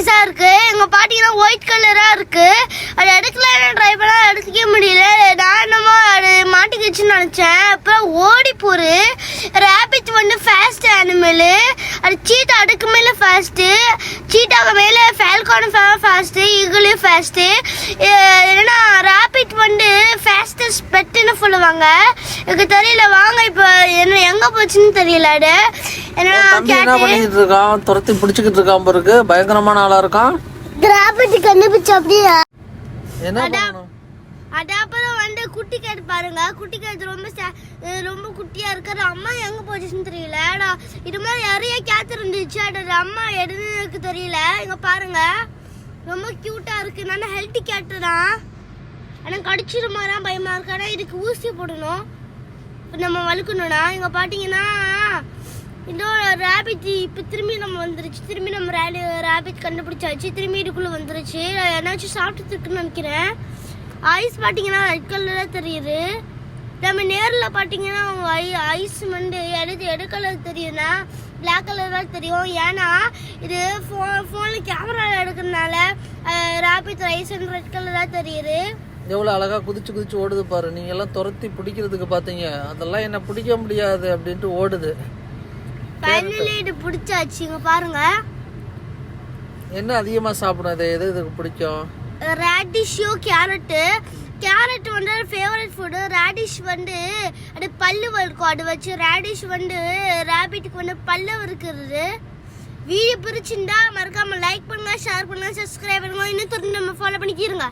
எங்க பாட்டிங்கன்னா ஒயிட் கலரா இருக்கு. அது எடுக்கலாம்னு ட்ரை பண்ணா எடுக்கவே முடியல. நான் என்னமோ அது மாட்டிக்கிச்சுன்னு நினைச்சேன். அப்புறம் ஓடி போரு ரேபிட் வந்து ஃபேஸ்ட் அனிமல் அது சீட்டா அடுக்கு மேல ஃபாஸ்ட் சீட்டாக்கு மேல ஃபால்கான் ஃபாஸ்ட் இகுலியும் ஃபாஸ்ட் என்னன்னா ரேபிட் வந்து ஃபாஸ்டஸ்ட் பெட்டுன்னு சொல்லுவாங்க. எனக்கு தெரியல வாங்க இப்போ என்ன எங்கே போச்சுன்னு தெரியல அது என்ன கேட்டு? பண்ணிக்கிட்டு இருக்கான்? துரத்தி பிடிச்சிக்கிட்டு இருக்கான் பிறகு பயங்கரமான ஆளா இருக்கான். ரேபிட் கண்டுபிடிச்ச அப்படியே? என்ன பண்ணணும்? அது அப்புறம் வந்து குட்டி கேட் பாருங்க. குட்டி கேட் ரொம்ப ரொம்ப குட்டியா இருக்கிற அம்மா எங்க போச்சுன்னு தெரியல. இது மாதிரி நிறைய கேட் இருந்துச்சு. அம்மா எதுன்னு எனக்கு தெரியல. இங்க பாருங்க. ரொம்ப கியூட்டா இருக்கு. நல்ல ஹெல்த்தி கேட் தான் ஆனா கடிச்சிருமா தான் பயமா இருக்கு. இதுக்கு ஊசி போடணும். இப்ப நம்ம வளர்க்கணும்னா இங்க பாத்தீங்கன்னா ரேபிட் இப்போ திரும்பி நம்ம வந்துருச்சு. திரும்பி நம்ம ரேலி ரேபிட் கண்டுபிடிச்சாச்சு. திரும்பி இதுக்குள்ள வந்துருச்சு. என்னாச்சும் சாப்பிட்டு இருக்குன்னு நினைக்கிறேன். ஐஸ் பார்த்தீங்கன்னா ரெட் கலரில் தெரியுது. நம்ம நேரில் பார்த்தீங்கன்னா அவங்க ஐ ஐஸ் வந்து எடுத்து எடு கலர் தெரியுதுன்னா பிளாக் கலராக தெரியும். ஏன்னா இது ஃபோ ஃபோனில் கேமராவில் எடுக்கிறதுனால ரேபிட் ஐஸ் ரெட் கலராக தெரியுது. எவ்வளோ அழகாக குதிச்சு குதிச்சு ஓடுது பாரு. நீங்கள் எல்லாம் துரத்தி பிடிக்கிறதுக்கு பார்த்தீங்க அதெல்லாம் என்ன பிடிக்க முடியாது அப்படின்ட்டு ஓடுது. ஃபைனலி இது பிடிச்சாச்சு இங்கே பாருங்க. என்ன அதிகமா சாப்பிடும் இது எது இதுக்கு பிடிக்கும்? ரேடிஷோ கேரட்டு கேரட் வந்து ஃபேவரட் ஃபுட்டு ரேடிஷ் வந்து அது பல்லு இருக்கும் அது வச்சு ரேடிஷ் வந்து ரேபிட்டுக்கு வந்து பல்லு இருக்கிறது வீடியோ பிரிச்சுண்டா மறக்காம லைக் பண்ணுங்க ஷேர் பண்ணுங்க சப்ஸ்கிரைப் பண்ணுங்க. இன்னும் தொடர்ந்து நம்ம ஃபாலோ பண்ணிக்கிருங்க.